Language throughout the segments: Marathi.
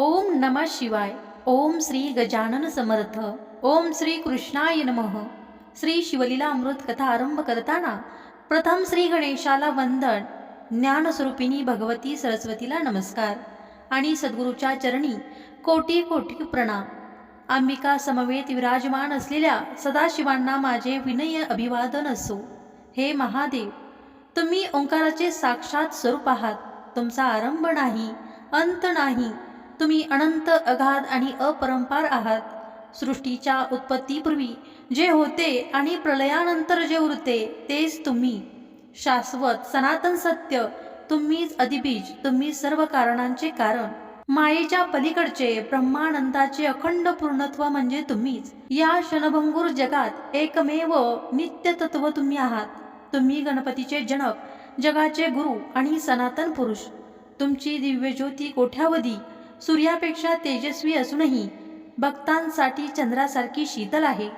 ओम नमः शिवाय ओम श्री गजानन समर्थ ओम श्री कृष्णाय नमः. श्री शिवलीला अमृत कथा आरंभ करताना प्रथम श्री गणेशाला वंदन ज्ञानस्वरूपिणी भगवती सरस्वतीला नमस्कार आणि सद्गुरूच्या चरणी कोटी कोटी प्रणाम. अंबिका समवेत विराजमान असलेल्या सदाशिवांना माझे विनय अभिवादन असो. हे महादेव तुम्ही ओंकाराचे साक्षात स्वरूप आहात. तुमचा आरंभ नाही अंत नाही. तुम्ही अनंत अगाध आणि अपरंपार आहात. सृष्टीच्या उत्पत्तीपूर्वी जे होते आणि प्रलयानंतर जे उरते तेच तुम्ही. शाश्वत सनातन सत्य तुम्हीच अधिबीज तुम्ही सर्व कारणांचे कारण. मायेच्या पलीकडचे ब्रह्मानंदाचे अखंड पूर्णत्व म्हणजे तुम्हीच. या क्षणभंगूर जगात एकमेव नित्य तत्व तुम्ही आहात. तुम्ही गणपतीचे जनक जगाचे गुरु आणि सनातन पुरुष. तुमची दिव्यज्योती कोठ्यावधी? सूर्यापेक्षा तेजस्वी असूनही भक्तांसाठी चंद्रासारखी शीतल आहे.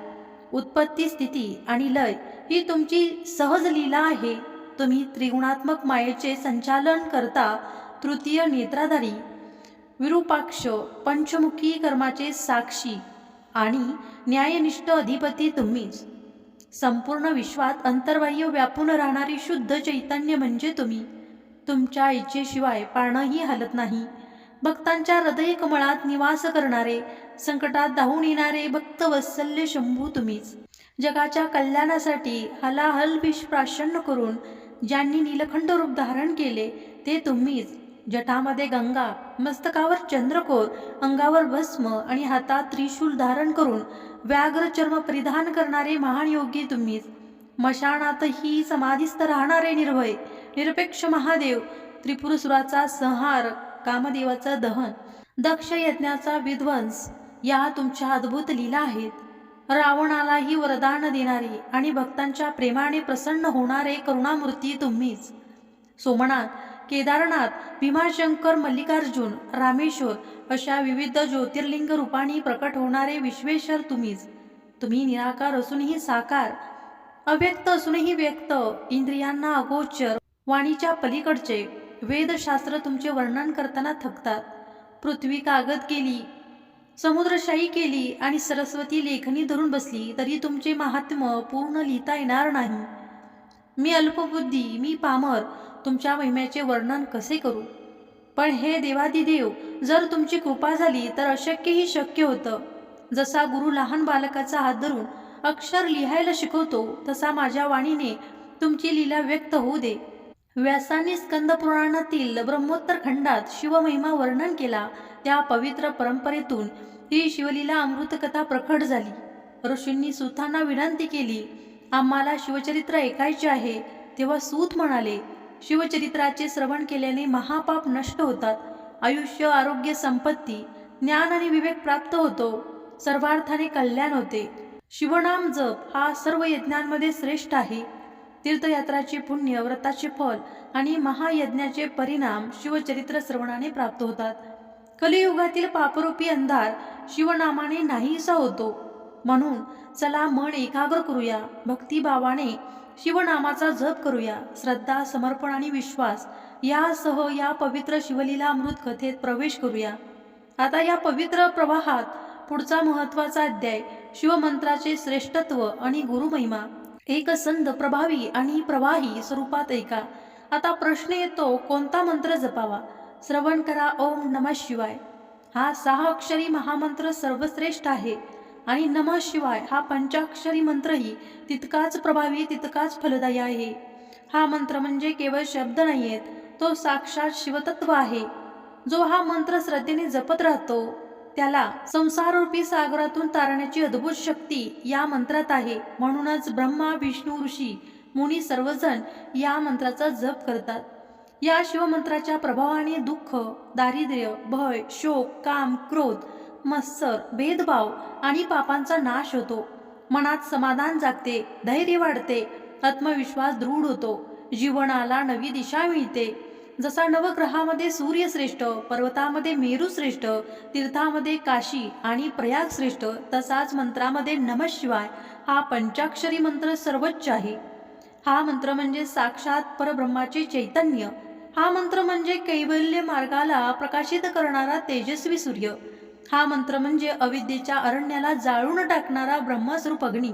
उत्पत्ती स्थिती आणि लय ही तुमची सहज लीला आहे. तुम्ही त्रिगुणात्मक मायेचे संचालन करता तृतीय नेत्राधारी विरूपाक्ष पंचमुखी कर्माचे साक्षी आणि न्यायनिष्ठ अधिपती तुम्हीच. संपूर्ण विश्वात अंतर्बाह्य व्यापून राहणारी शुद्ध चैतन्य म्हणजे तुम्ही. तुमच्या इच्छेशिवाय पारणंही हलत नाही. भक्तांच्या हृदय कमळात निवास करणारे संकटात धावून येणारे भक्त वत्सल्य शंभू तुम्हीच. जगाच्या कल्याणासाठी हलाहल विष प्राशन्न करून ज्यांनी नीलखंड रूप धारण केले ते तुम्हीच. जटामध्ये गंगा मस्तकावर चंद्रकोर अंगावर भस्म आणि हातात त्रिशूल धारण करून व्याघ्र चर्म परिधान करणारे महान योगी तुम्हीच. मशाणातही समाधीस्थ राहणारे निर्भय निरपेक्ष महादेव त्रिपुरसुराचा संहार कामदेवाचं दहन दक्ष यज्ञाचा विध्वंस या तुमच्या अद्भुत लीला आहेत. रावणालाही वरदान देणारे आणि भक्तांच्या प्रेमाने प्रसन्न होणारे करुणामूर्ती तुम्हीच. सोमनाथ केदारनाथ भीमाशंकर मल्लिकार्जुन रामेश्वर अशा विविध ज्योतिर्लिंग रूपाने प्रकट होणारे विश्वेश्वर तुम्हीच. तुम्ही निराकार असूनही साकार अव्यक्त असूनही व्यक्त इंद्रियांना अगोचर वाणीच्या पलीकडचे वेदशास्त्र तुमचे वर्णन करताना थकतात. पृथ्वी कागद केली समुद्रशाही केली आणि सरस्वती लेखणी धरून बसली तरी तुमचे महात्म्य पूर्ण लिहिता येणार नाही. मी अल्पबुद्धी मी पामर तुमच्या महिम्याचे वर्णन कसे करू? पण हे देवादिदेव जर तुमची कृपा झाली तर अशक्यही शक्य होतं. जसा गुरु लहान बालकाचा हात धरून अक्षर लिहायला शिकवतो तसा माझ्या वाणीने तुमची लीला व्यक्त होऊ दे. व्यासांनी स्कंद पुराणातील ब्रह्मोत्तर खंडात शिवमहिमा वर्णन केला. त्या पवित्र परंपरेतून ही शिवलीला अमृतकथा प्रकट झाली. ऋषींनी सुतांना विनंती केली आम्हाला शिवचरित्र ऐकायचे आहे. तेव्हा सूत म्हणाले शिवचरित्राचे श्रवण केल्याने महापाप नष्ट होतात. आयुष्य आरोग्य संपत्ती ज्ञान आणि विवेक प्राप्त होतो. सर्वार्थाने कल्याण होते. शिवनाम जप हा सर्व यज्ञांमध्ये श्रेष्ठ आहे. तीर्थयात्राचे पुण्य व्रताचे फल आणि महायज्ञाचे परिणाम शिवचरित्र श्रवणाने प्राप्त होतात. कलियुगातील पापरूपी अंधार शिवनामाने नाहीसा होतो. म्हणून चला मन एकाग्र करूया भक्तिभावाने शिवनामाचा जप करूया. श्रद्धा समर्पण आणि विश्वास यासह या पवित्र शिवलीला अमृत कथेत प्रवेश करूया. आता या पवित्र प्रवाहात पुढचा महत्त्वाचा अध्याय शिवमंत्राचे श्रेष्ठत्व आणि गुरुमहिमा. एक संद प्रभावी आणि प्रवाही स्वरूपात ऐका. आता प्रश्न येतो कोणता मंत्र जपावा? श्रवण करा ओम नमः शिवाय. हा सहा अक्षरी महामंत्र सर्वश्रेष्ठ आहे. आणि नमः शिवाय हा पंचाक्षरी मंत्रही तितकाच प्रभावी तितकाच फलदायी आहे. हा मंत्र म्हणजे केवळ शब्द नाही आहेत तो साक्षात शिवतत्व आहे. जो हा मंत्र श्रद्धेने जपत राहतो त्याला संसाररूपी सागरातून तारण्याची अद्भुत शक्ती या मंत्रात आहे. म्हणूनच ब्रह्मा विष्णू ऋषी मुनी सर्वजण या मंत्राचा जप करतात. या शिवमंत्राच्या प्रभावाने दुःख दारिद्र्य भय शोक काम क्रोध मत्सर भेदभाव आणि पापांचा नाश होतो. मनात समाधान जागते धैर्य वाढते आत्मविश्वास दृढ होतो. जीवनाला नवी दिशा मिळते. जसा नवग्रहामध्ये सूर्य श्रेष्ठ पर्वतामध्ये मेरू श्रेष्ठ तीर्थामध्ये काशी आणि प्रयाग श्रेष्ठ तसाच मंत्रामध्ये नमः शिवाय हा पंचाक्षरी मंत्र सर्वोच्च आहे. हा मंत्र म्हणजे साक्षात परब्रह्माचे चैतन्य. हा मंत्र म्हणजे कैवल्य मार्गाला प्रकाशित करणारा तेजस्वी सूर्य. हा मंत्र म्हणजे अविद्येच्या अरण्याला जाळून टाकणारा ब्रह्मस्वरूप अग्नी.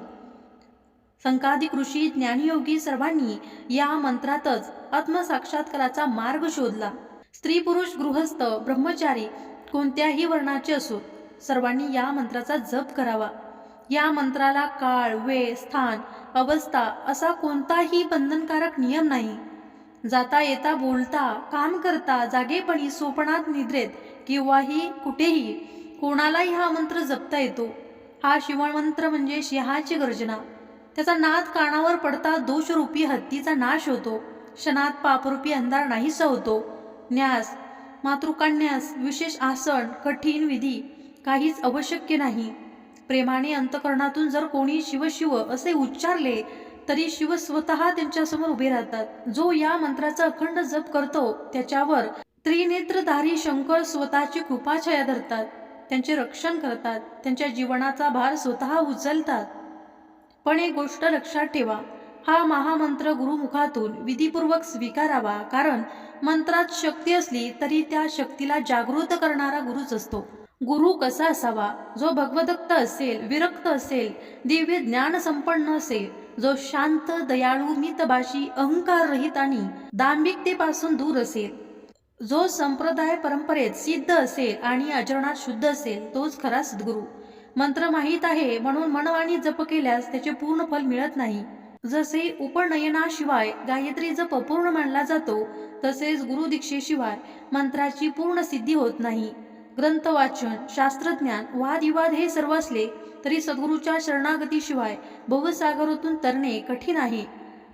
संकाधिक ऋषी ज्ञानयोगी सर्वांनी या मंत्रातच आत्मसाक्षात्काराचा मार्ग शोधला. स्त्री पुरुष गृहस्थ ब्रह्मचारी कोणत्याही वर्णाचे असो सर्वांनी या मंत्राचा जप करावा. या मंत्राला काळ वेळ स्थान अवस्था असा कोणताही बंधनकारक नियम नाही. जाता येता बोलता काम करता जागेपणी सोपणात निद्रेत किंवाही कुठेही कोणालाही हा मंत्र जपता येतो. हा शिवमंत्र म्हणजे सिंहाची गर्जना. त्याचा नाद कानावर पडता दोषरूपी हत्तीचा नाश होतो. क्षणात पापरूपी अंधार नाहीसा होतो. न्यास मातृकान्यास विशेष आसन कठीण विधी काहीच आवश्यक नाही. प्रेमाने अंतकरणातून जर कोणी शिवशिव असे उच्चारले तरी शिव स्वतः त्यांच्यासमोर उभे राहतात. जो या मंत्राचा अखंड जप करतो त्याच्यावर त्रिनेत्रधारी शंकर स्वतःची कृपाछाया धरतात. त्यांचे रक्षण करतात. त्यांच्या जीवनाचा भार स्वतः उचलतात. पण एक गोष्ट लक्षात ठेवा हा महामंत्र गुरुमुखातून विधीपूर्वक स्वीकारावा कारण मंत्रात शक्ती असली तरी त्या शक्तीला जागृत करणारा गुरुच असतो. गुरु कसा असावा? जो भगवदत्त असेल विरक्त असेल दिव्य ज्ञान संपन्न असेल जो शांत दयाळू मितभाषी अहंकार रहित आणि दांभिकतेपासून दूर असेल जो संप्रदाय परंपरेत सिद्ध असेल आणि आचरणात शुद्ध असेल तोच खरा सद्गुरू. मंत्र माहीत आहे म्हणून मनवाणी जप केल्यास त्याचे पूर्ण फल मिळत नाही. जसे उपनयनाशिवाय गायत्री जप पूर्ण मानला जातो तसेच गुरु दीक्षेशिवाय मंत्राची पूर्ण सिद्धी होत नाही. ग्रंथ वाचन शास्त्रज्ञान वादविवाद हे सर्व असले तरी सद्गुरूच्या शरणागतीशिवाय भवसागरातून तरणे कठीण आहे.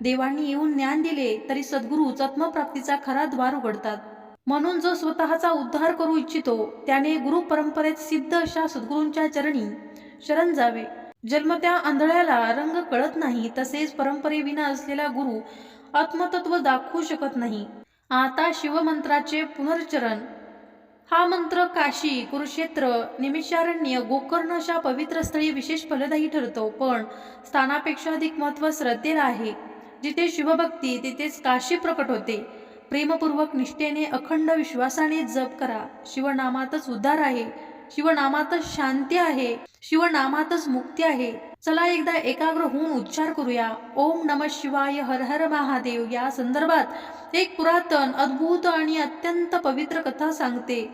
देवांनी येऊन ज्ञान दिले तरी सद्गुरू आत्मप्राप्तीचा खरा द्वार उघडतात. म्हणून जो स्वतःचा उद्धार करू इच्छितो त्याने गुरु परंपरेत सिद्ध अशा सद्गुरूंच्या चरणी शरण जावे. जन्मत्या आंधळ्याला रंग कळत नाही तसेच परंपरेविना असलेला गुरु आत्मतत्व दाखवू शकत नाही. आता शिवमंत्राचे पुनर्चरण. हा मंत्र काशी कुरुक्षेत्र निमिषारण्य गोकर्ण अशा पवित्र स्थळी विशेष फलदायी ठरतो पण स्थानापेक्षा अधिक महत्त्व श्रद्धेला आहे. जिथे शिवभक्ती तिथेच काशी प्रकट होते. प्रेमपूर्वक निष्ठेने अखंड विश्वासाने जप करा. शिवनामातच उद्धार आहे. शिवनामातच शांती आहे. शिवनामातच मुक्ती आहे. चला एकदा एकाग्र होऊन उच्चार करूया. ओम नम शिवाय हर हर महादेव. या संदर्भात एक पुरातन अद्भुत आणि अत्यंत पवित्र कथा सांगते.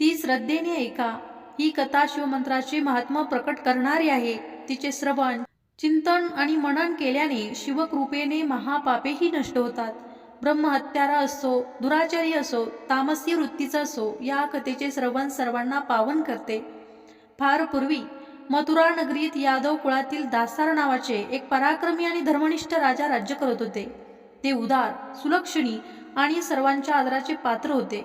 ती श्रद्धेने ऐका. ही कथा शिवमंत्राचे महात्मा प्रकट करणारी आहे. तिचे श्रवण चिंतन आणि मनन केल्याने शिवकृपेने महापापेही नष्ट होतात. ब्रह्महत्यारा असो दुराचारी असो तामसी वृत्तीचा असो या कथेचे श्रवण सर्वांना पावन करते. फार पूर्वी मथुरा नगरीत यादव कुळातील दासार नावाचे एक पराक्रमी आणि धर्मनिष्ठ राजा राज्य करत होते. ते उदार सुलक्षणी आणि सर्वांच्या आदराचे पात्र होते.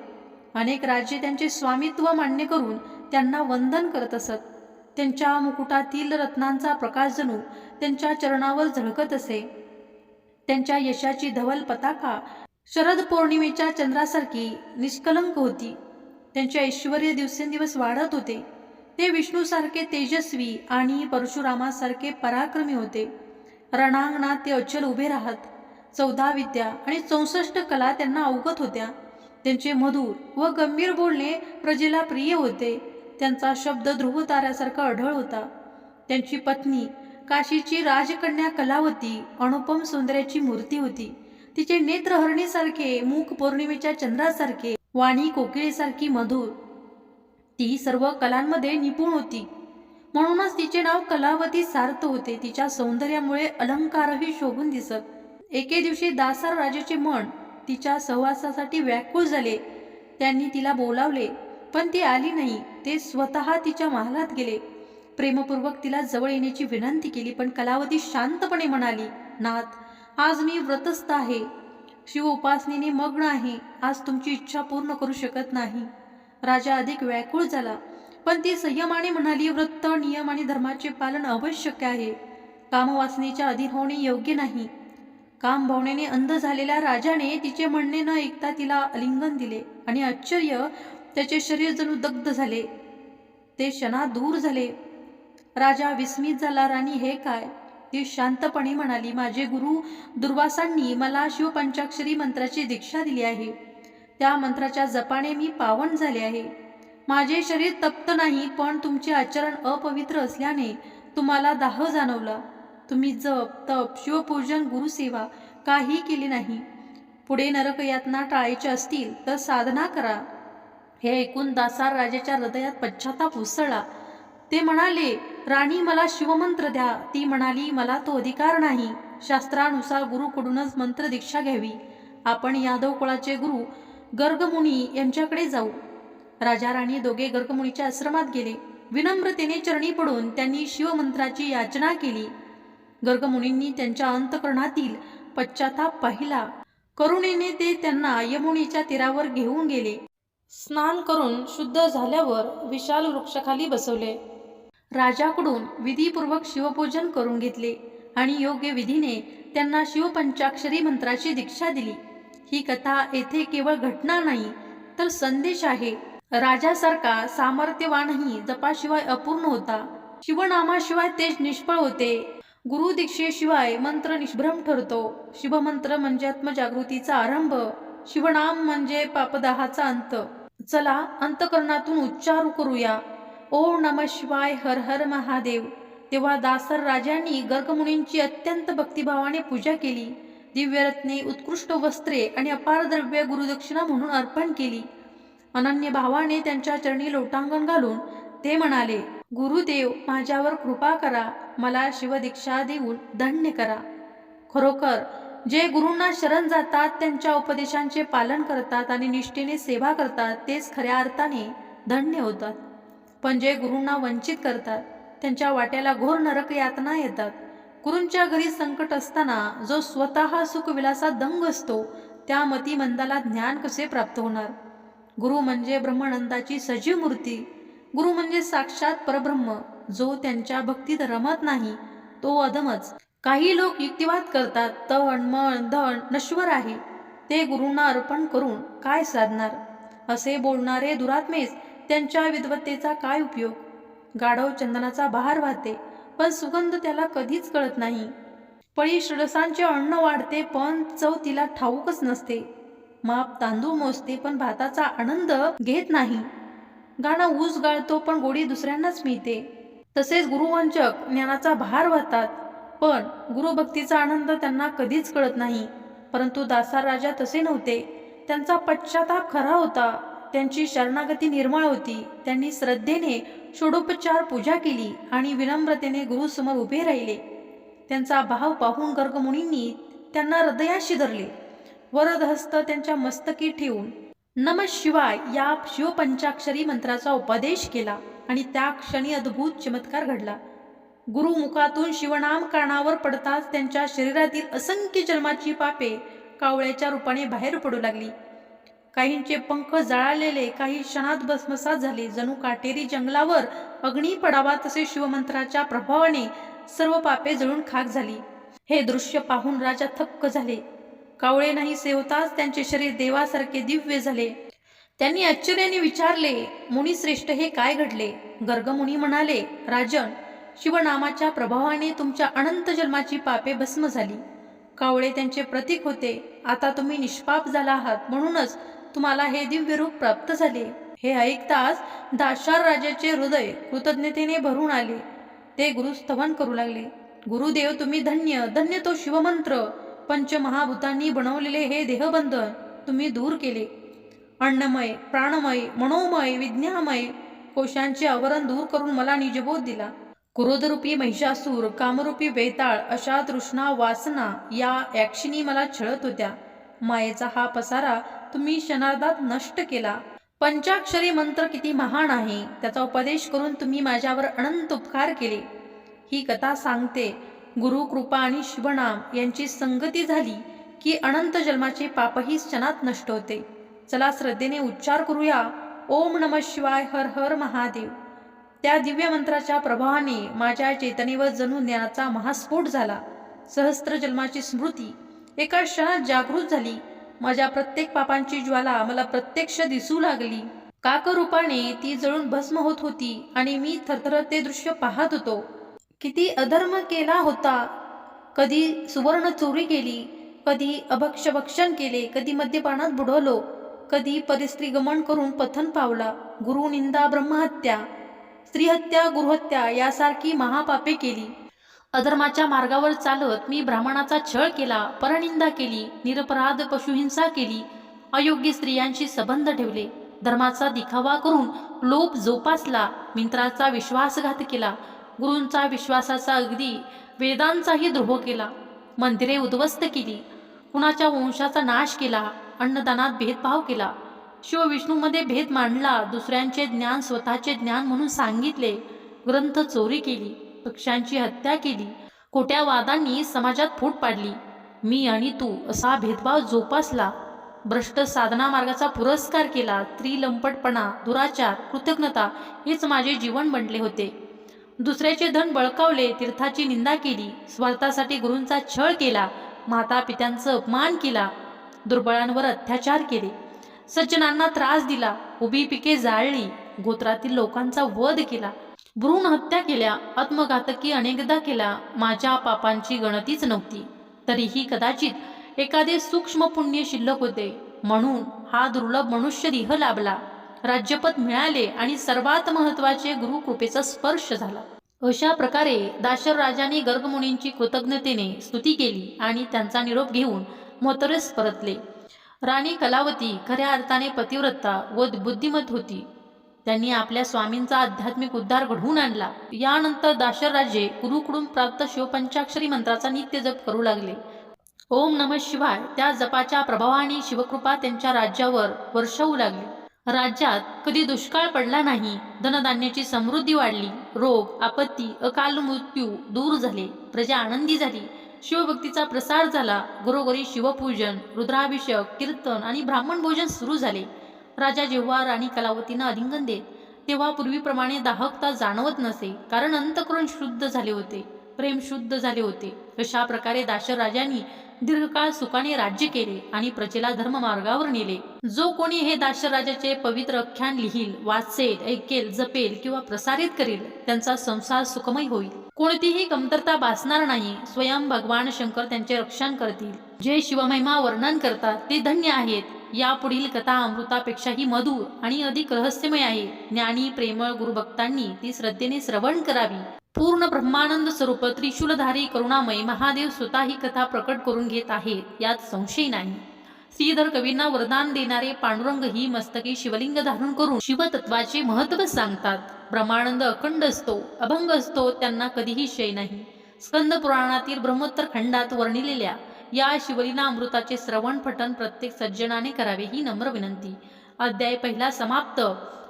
अनेक राजे त्यांचे स्वामित्व मान्य करून त्यांना वंदन करत असत. त्यांच्या मुकुटातील रत्नांचा प्रकाश जणू त्यांच्या चरणावर झळकत असे. त्यांच्या यशाची धवल पताका शरद पौर्णिमेच्या चंद्रासारखी निष्कलंक होती. त्यांचे ऐश्वर दिवसेंदिवस वाढत होते. ते विष्णूसारखे तेजस्वी आणि परशुरामासारखे पराक्रमी होते. रणांगणात ते अचल उभे राहत चौदा विद्या आणि चौसष्ट कला त्यांना अवगत होत्या. त्यांचे मधुर व गंभीर बोलणे प्रजेला प्रिय होते. त्यांचा शब्द ध्रुव ताऱ्यासारखा अढळ होता. त्यांची पत्नी काशीची राजकन्या कलावती अनुपम सुंदर्याची मूर्ती होती. तिचे नेत्रहरणीसारखे मुख पौर्णिमेच्या चंद्रासारखे वाणी कोकिळेसारखी मधुर. ती सर्व कलांमध्ये निपुण होती. म्हणूनच तिचे नाव कलावती सार्थ होते. तिच्या सौंदर्यामुळे अलंकारही शोभून दिसत. एके दिवशी दासार राजाचे मन तिच्या सहवासासाठी व्याकुळ झाले. त्यांनी तिला बोलावले पण ती आली नाही. ते स्वतः तिच्या महालात गेले. प्रेमपूर्वक तिला जवळ येण्याची विनंती केली पण कलावती शांतपणे म्हणाली नाथ आज मी व्रतस्थ आहे. शिव उपासनेने मग्न आहे. आज तुमची इच्छा पूर्ण करू शकत नाही. राजा अधिक व्याकुळ झाला पण ती संयमाने म्हणाली व्रत नियम आणि धर्माचे पालन आवश्यक आहे. कामवासनेच्या अधीन होणे योग्य नाही. काम भावनेने अंध झालेल्या राजाने तिचे म्हणणे न ऐकता तिला आलिंगन दिले आणि आश्चर्य त्याचे शरीर जणू दग्ध झाले. ते क्षणा दूर झाले. राजा विस्मित झाला राणी हे काय ती शांतपणे म्हणाली माझे गुरु दुर्वासांनी मला शिवपंचाक्षरी मंत्राची दीक्षा दिली आहे. त्या मंत्राच्या जपाने मी पावन झाले आहे. माझे शरीर तप्त नाही पण तुमचे आचरण अपवित्र असल्याने तुम्हाला दाह जाणवला. तुम्ही जप तप शिवपूजन गुरुसेवा काही केली नाही. पुढे नरकयातना टाळायच्या असतील तर साधना करा हे ऐकून दासार राजाच्या हृदयात पश्चाताप उसळला. ते म्हणाले राणी मला शिवमंत्र द्या. ती म्हणाली मला तो अधिकार नाही. शास्त्रानुसार गुरुकडूनच मंत्र दीक्षा घ्यावी. आपण यादव कुळाचे गुरु गर्गमुनी यांच्याकडे जाऊ. राजा राणी दोघे गर्गमुनीच्या आश्रमात गेले. विनम्रतेने चरणी पडून त्यांनी शिवमंत्राची याचना केली. गर्गमुनींनी त्यांच्या अंतकरणातील पश्चाताप पाहिला. करुणेने ते त्यांना यमुनीच्या तीरावर घेऊन गेले. स्नान करून शुद्ध झाल्यावर विशाल वृक्षाखाली बसवले. राजाकडून विधीपूर्वक शिवपूजन करून घेतले आणि योग्य विधीने त्यांना शिवपंचाक्षरी मंत्राची दीक्षा दिली. ही कथा येथे केवळ घटना नाही तर संदेश आहे. राजासारखा सामर्थ्यवानही जपाशिवाय अपूर्ण होता. शिवनामाशिवाय तेज निष्फळ होते. गुरु दीक्षेशिवाय मंत्र निष्भ्रम ठरतो. शिवमंत्र म्हणजे आत्मजागृतीचा आरंभ. शिवनाम म्हणजे पापदाहाचा अंत. चला अंतकरणातून उच्चार करूया. ओम नम शिवाय हर हर महादेव. तेव्हा दासर राजांनी गर्गमुनींची अत्यंत भक्तिभावाने पूजा केली. दिव्यरत्ने उत्कृष्ट वस्त्रे आणि अपार द्रव्य गुरुदक्षिणा म्हणून अर्पण केली. अनन्य भावाने त्यांच्या चरणी लोटांगण घालून ते म्हणाले गुरुदेव माझ्यावर कृपा करा. मला शिवदीक्षा देऊन धन्य करा. खरोखर जे गुरूंना शरण जातात त्यांच्या उपदेशांचे पालन करतात आणि निष्ठेने सेवा करतात तेच खऱ्या अर्थाने धन्य होतात. पण जे गुरूंना वंचित करतात त्यांच्या वाट्याला घोर नरक यातना येतात. गुरूंच्या घरी संकट असताना जो स्वतः सुखविलासा दंग असतो त्या मतिमंदाला ज्ञान कसे प्राप्त होणार? गुरु म्हणजे ब्रह्मानंदाची सजीव मूर्ती. गुरु म्हणजे साक्षात परब्रह्म जो त्यांच्या भक्तीत रमत नाही तो अधमच काही लोक युक्तिवाद करतात तण मन धन नश्वर आहे. ते गुरूंना अर्पण करून काय साधणार? असे बोलणारे दुरात्मेस त्यांच्या विद्वत्तेचा काय उपयोग? गाढव चंदनाचा बहार वाहते पण सुगंध त्याला कधीच कळत नाही. पळी षडसांचे अन्न वाढते पण चव तिला ठाऊकच नसते. माप तांदूळ मोजते पण भाताचा आनंद घेत नाही. गाणं ऊस गाळतो पण गोडी दुसऱ्यांनाच मिळते. तसेच गुरुवंचक ज्ञानाचा भार वाहतात पण गुरुभक्तीचा आनंद त्यांना कधीच कळत नाही. परंतु दासार राजा तसे नव्हते. त्यांचा पश्चाताप खरा होता. त्यांची शरणागती निर्मळ होती. त्यांनी श्रद्धेने षोडोपचार पूजा केली आणि विनम्रतेने गुरुसमोर उभे राहिले. त्यांचा भाव पाहून गर्गमुनींनी त्यांना हृदयाशी धरले. वरदहस्त त्यांच्या मस्तकी ठेवून नम शिवाय या शिवपंचाक्षरी मंत्राचा उपदेश केला आणि त्या क्षणी अद्भुत चमत्कार घडला. गुरुमुखातून शिवनाम कारणावर पडताच त्यांच्या शरीरातील असंख्य जन्माची पापे कावळ्याच्या रूपाने बाहेर पडू लागली. काहींचे पंख जळालेले काही क्षणात भस्मसात झाले. जणू काटेरी जंगलावर अग्नी पडावा तसे शिवमंत्राच्या प्रभावाने सर्व पापे जळून खाक झाली. हे दृश्य पाहून राजा थक्क झाले. कावळे नाही सेवताच त्यांचे शरीर देवासारखे दिव्य झाले. त्यांनी आश्चर्याने विचारले मुनिश्रेष्ठ हे काय घडले? गर्गमुनी म्हणाले राजन शिवनामाच्या प्रभावाने तुमच्या अनंत जन्माची पापे भस्म झाली. कावळे त्यांचे प्रतीक होते. आता तुम्ही निष्पाप झाला आहात. म्हणूनच तुम्हाला हे दिव्य रूप प्राप्त झाले. हे ऐकताच दाशार राजाचे हृदय कृतज्ञतेने भरून आले. ते गुरुस्तवन करू लागले. गुरुदेव तुम्ही धन्य धन्य तो शिवमंत्र. पंचमहाभूतांनी बनवलेले हे देहबंधन तुम्ही दूर केले. अन्नमय प्राणमय मनोमय विज्ञामय कोशांचे आवरण दूर करून मला निजबोध दिला. क्रोधरूपी महिषासूर कामरूपी वेताळ अशा तृष्णा वासना या यक्षिणी मला छळत होत्या. मायेचा हा पसारा तुम्ही क्षणार्धात नष्ट केला. पंचाक्षरी मंत्र किती महान आहे. त्याचा उपदेश करून तुम्ही माझ्यावर अनंत उपकार केले. ही कथा सांगते गुरु कृपा आणि शिवनाम यांची संगती झाली की अनंत जन्माचे पापही क्षणात नष्ट होते. चला श्रद्धेने उच्चार करूया. ओम नम शिवाय हर हर महादेव. त्या दिव्य मंत्राच्या प्रभावाने माझ्या चेतनेवर जणू ज्ञानाचा महास्फोट झाला. सहस्त्र जन्माची स्मृती एका क्षणात जागृत झाली. माझ्या प्रत्येक पापांची ज्वाला मला प्रत्यक्ष दिसू लागली. काकरूपाने ती जळून भस्म होत होती आणि मी थरथरत ते दृश्य पाहत होतो. किती अधर्म केला होता. कधी सुवर्ण चोरी केली कधी अभक्ष भक्षण केले कधी मद्यपानात बुडवलो कधी परिस्त्री गमन करून पथन पावला गुरुनिंदा ब्रह्महत्या स्त्रीहत्या गुरुहत्या यासारखी महापापे केली. अधर्माच्या मार्गावर चालत मी ब्राह्मणाचा छळ केला परनिंदा केली निरपराध पशुहिंसा केली अयोग्य स्त्रियांशी संबंध ठेवले. धर्माचा दिखावा करून लोप जोपासला मित्राचा विश्वासघात केला गुरूंचा विश्वासाचा अगदी वेदांचाही द्रोह केला. मंदिरे उद्ध्वस्त केली कुणाच्या वंशाचा नाश केला अन्नदानात भेदभाव केला. शिवविष्णूमध्ये भेद मांडला दुसऱ्यांचे ज्ञान स्वतःचे ज्ञान म्हणून सांगितले ग्रंथ चोरी केली. पक्षांची हत्या केली. खोट्या वादांनी समाजात फूट पाडली. मी आणि तू असा भेदभाव जोपासला. भ्रष्ट साधना मार्गाचा पुरस्कार केला. त्रिलंपटपणा दुराचार कृतज्ञता हेच माझे जीवन बनले होते. दुसऱ्याचे धन बळकावले तीर्थाची निंदा केली स्वार्थासाठी गुरूंचा छळ केला माता पित्यांचं अपमान केला दुर्बळांवर अत्याचार केले. सज्जनांना त्रास दिला उभी पिके जाळली गोत्रातील लोकांचा वध केला. भ्रूण हत्या केल्या आत्मघातकी अनेकदा केला माझ्या पापांची गणतीच नव्हती. तरीही कदाचित एखादे सूक्ष्म पुण्य शिल्लक होते. म्हणून हा दुर्लभ मनुष्य देह लाभला. राज्यपद मिळाले आणि सर्वात महत्त्वाचे गुरुकृपेचा स्पर्श झाला. अशा प्रकारे दाशर राजाने गर्गमुनींची कृतज्ञतेने स्तुती केली आणि त्यांचा निरोप घेऊन मोतरेस परतले. राणी कलावती खऱ्या अर्थाने पतिव्रता व बुद्धिमत होती. त्यांनी आपल्या स्वामींचा आध्यात्मिक उद्धार घडवून आणला. यानंतर दाशर राजे गुरुकडून प्राप्त शिवपंचाक्षरी मंत्राचा नित्य जप करू लागले. ओम नम शिवाय त्या जपाच्या प्रभावाने शिवकृपा त्यांच्या राज्यावर वर्षवू लागली. राज्यात कधी दुष्काळ पडला नाही धनधान्याची समृद्धी वाढली रोग आपत्ती अकाल मृत्यू दूर झाले प्रजा आनंदी झाली शिवभक्तीचा प्रसार झाला घरोघरी शिवपूजन रुद्राभिषेक कीर्तन आणि ब्राह्मण भोजन सुरू झाले. राजा जेव्हा राणी कलावतीनं आलिंगन देत तेव्हा पूर्वीप्रमाणे दाहकता जाणवत नसे कारण अंतकरण शुद्ध झाले होते प्रेम शुद्ध झाले होते. अशा प्रकारे दाशर राजांनी दीर्घकाळ सुखाने राज्य केले आणि प्रजेला धर्म मार्गावर नेले. जो कोणी हे दाशरराजाचे पवित्र आख्यान लिहील वाचेल ऐकेल जपेल किंवा प्रसारित करेल त्यांचा संसार सुखमय होईल. कोणतीही कमतरता भासणार नाही स्वयं भगवान शंकर त्यांचे रक्षण करतील. जे शिवमहिमा वर्णन करतात ते धन्य आहेत. यापुढील कथा अमृतापेक्षाही मधुर आणि अधिक रहस्यमय आहे. ज्ञानी प्रेमळ गुरुभक्तांनी ती श्रद्धेने श्रवण करावी. पूर्ण ब्रह्मानंद स्वरूप त्रिशूलधारी करुणामय महादेव स्वतः ही कथा प्रकट करून घेत आहेत यात संशय नाही. श्रीधर कवींना वरदान देणारे पांडुरंग ही मस्तकी शिवलिंग धारण करून शिवतत्वाचे महत्त्व सांगतात. ब्रह्मानंद अखंड असतो अभंग असतो त्यांना कधीही शय नाही. स्कंद पुराणातील ब्रह्मोत्तर खंडात वर्णिलेल्या या शिवलीला अमृताचे श्रवण पठण प्रत्येक सज्जनाने करावे ही नम्र विनंती. अध्याय पहिला समाप्त.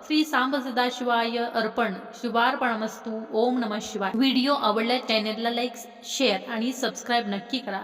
श्री सांब सदाशिवाय अर्पण. शिवार्पणमस्तू ओम नम शिवाय. व्हिडिओ आवडल्या चॅनेलला लाईक शेअर आणि सबस्क्राईब नक्की करा.